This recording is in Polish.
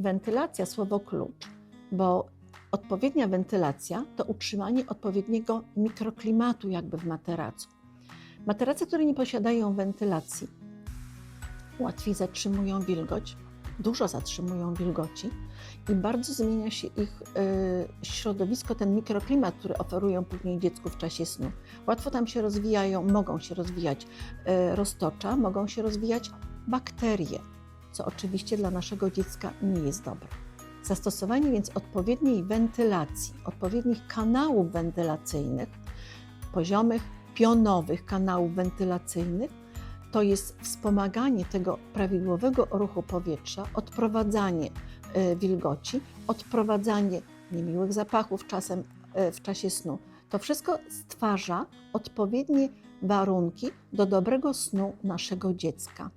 Wentylacja, słowo klucz, bo odpowiednia wentylacja to utrzymanie odpowiedniego mikroklimatu jakby w materacu. Materace, które nie posiadają wentylacji, łatwiej zatrzymują wilgoć, dużo zatrzymują wilgoci i bardzo zmienia się ich y, środowisko, ten mikroklimat, który oferują później dziecku w czasie snu. Łatwo tam się rozwijają, mogą się rozwijać y, roztocza, mogą się rozwijać bakterie, co oczywiście dla naszego dziecka nie jest dobre. Zastosowanie więc odpowiedniej wentylacji, odpowiednich kanałów wentylacyjnych, poziomych, pionowych kanałów wentylacyjnych, to jest wspomaganie tego prawidłowego ruchu powietrza, odprowadzanie y, wilgoci, odprowadzanie niemiłych zapachów czasem y, w czasie snu. To wszystko stwarza odpowiednie warunki do dobrego snu naszego dziecka.